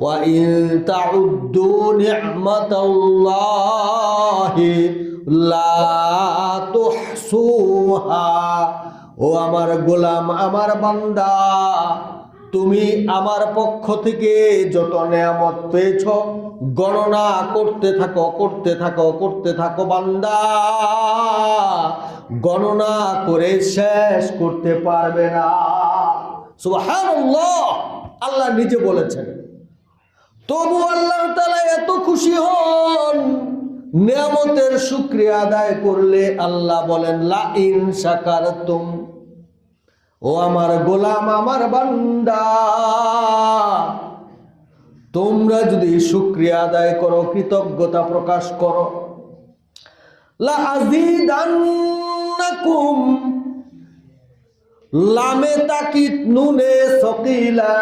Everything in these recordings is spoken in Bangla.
وإن تعدوا نعمة الله لا تحصوها ও আমার গোলাম আমার বান্দা তুমি আমার পক্ষ থেকে যত নেয়ামত পেয়েছ গণনা করতে থাকো করতে থাকো করতে থাকো বান্দা গণনা করে শেষ করতে পারবে না সুবহানাল্লাহ আল্লাহ নিজে বলেছেন তবু আল্লাহ তালা এত খুশি হন। নিয়ামতের শুক্রিয়া আদায় করলে আল্লাহ বলেন লা ইন শাকারতুম ও আমার গোলাম, আমার বান্দা, তোমরা যদি শুক্রিয়া আদায় করো, কৃতজ্ঞতা প্রকাশ করো। লা লামে তাকিত নুনে সকিলা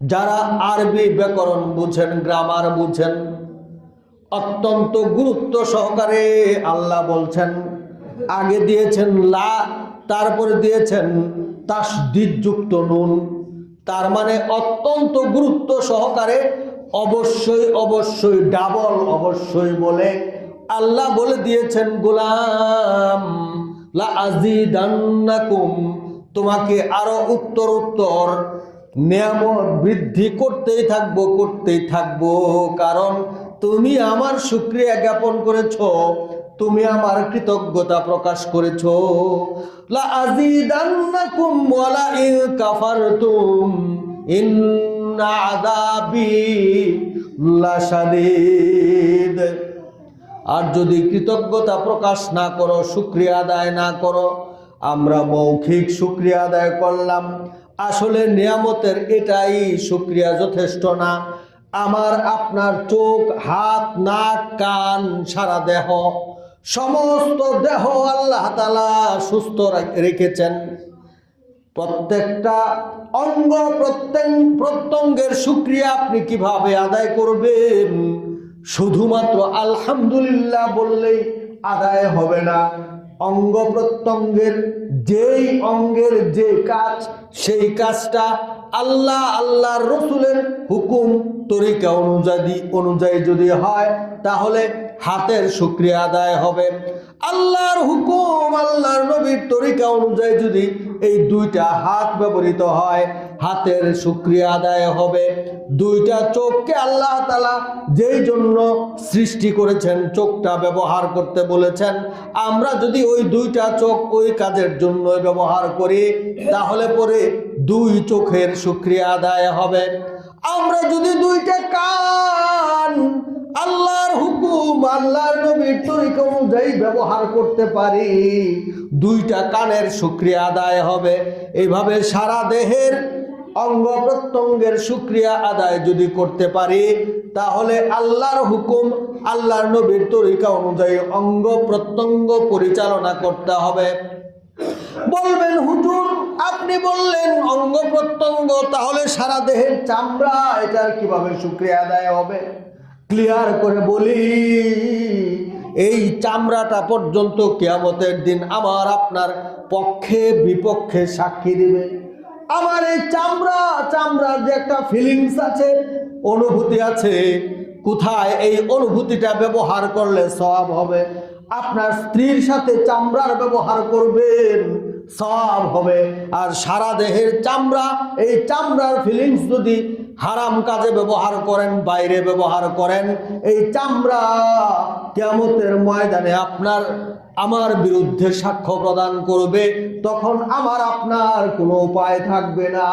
যারা আরবি ব্যাকরণ বুঝেন গ্রামার বুঝেন, অত্যন্ত গুরুত্ব সহকারে আল্লাহ বলছেন, আগে দিয়েছেন লা, তারপরে দিয়েছেন তাসদিদযুক্ত নুন। তার মানে অত্যন্ত গুরুত্ব সহকারে অবশ্যই অবশ্যই ডাবল অবশ্যই বলে আল্লাহ বলে দিয়েছেন, গোলাম লা আজিদান্নাকুম তোমাকে আরও উত্তর উত্তর নিয়ামত বৃদ্ধি করতেই থাকব করতেই থাকব। কারণ তুমি আমার শুক্রিয়া জ্ঞাপন করেছ, তুমি আমার কৃতজ্ঞতা প্রকাশ করেছ। লা আজিদান্নাকুম আর যদি কৃতজ্ঞতা প্রকাশ না করো শুক্রিয়া আদায় না করো, আমরা মৌখিক শুক্রিয়া আদায় করলাম। আসলে নিয়ামতের এটাই শুক্রিয়া যথেষ্ট না। আমার আপনার চোখ, হাত, নাক, কান, সারা দেহ, সমস্ত দেহ আল্লাহ তালা সুস্থ রাখ- রেখেছেন। প্রত্যেকটা অঙ্গ প্রত্যেক প্রত্যঙ্গের শুক্রিয়া আপনি কীভাবে আদায় করবেন? শুধুমাত্র আলহামদুলিল্লাহ বললেই আদায় হবে না। অঙ্গ প্রত্যঙ্গের যেই অঙ্গের যে কাজ, সেই কাজটা আল্লাহ আল্লাহর রসুলের হুকুম তরিকা অনুযায়ী অনুযায়ী যদি হয়, তাহলে হাতের শুক্রিয়া আদায় হবে। আল্লাহর হুকুম, আল্লাহর নবীর তরিকা অনুযায়ী যদি এই দুইটা হাত ব্যবহৃত হয়, হাতের শুক্রিয়া আদায় হবে। দুইটা চোখকে আল্লাহ তালা যেই জন্য সৃষ্টি করেছেন, চোখটা ব্যবহার করতে বলেছেন, আমরা যদি ওই দুইটা চোখ ওই কাজের জন্য ব্যবহার করি, তাহলে পরে দুই চোখের শুক্রিয়া আদায় হবে। আমরা যদি দুইটা হুকুম আল্লাহর নবীর তরিকা অনুযায়ী ব্যবহার করতে পারি। দুইটা কানের শুক্রিয়া আদায় হবে। এইভাবে সারা দেহের অঙ্গ প্রত্যঙ্গের শুক্রিয়া আদায় যদি করতে পারি, তাহলে আল্লাহর হুকুম, আল্লাহর নবীর তরিকা অনুযায়ী অঙ্গ প্রত্যঙ্গ পরিচালনা করতে হবে। বলবেন, হুজুর, আপনি বললেন অঙ্গ প্রত্যঙ্গ, তাহলে সারা দেহের চামড়া, এটার কীভাবে শুক্রিয়া আদায় হবে? ক্লিয়ার করে বলি, এই চামড়াটা পর্যন্ত কেয়ামতের দিন আমার আপনার পক্ষে বিপক্ষে সাক্ষী দিবে। আমার এই চামড়া, চামড়ার যে একটা ফিলিংস আছে, অনুভূতি আছে, কোথায় এই অনুভূতিটা ব্যবহার করলে সব হবে? আপনার স্ত্রীর সাথে চামড়ার ব্যবহার করবেন সব হবে। আর সারা দেহের চামড়া, এই চামড়ার ফিলিংস যদি হারাম কাজে ব্যবহার করেন, বাইরে ব্যবহার করেন, এই চামড়া কেমতের ময়দানে আপনার আমার বিরুদ্ধে সাক্ষ্য প্রদান করবে, তখন আমার আপনার কোনো উপায় থাকবে না।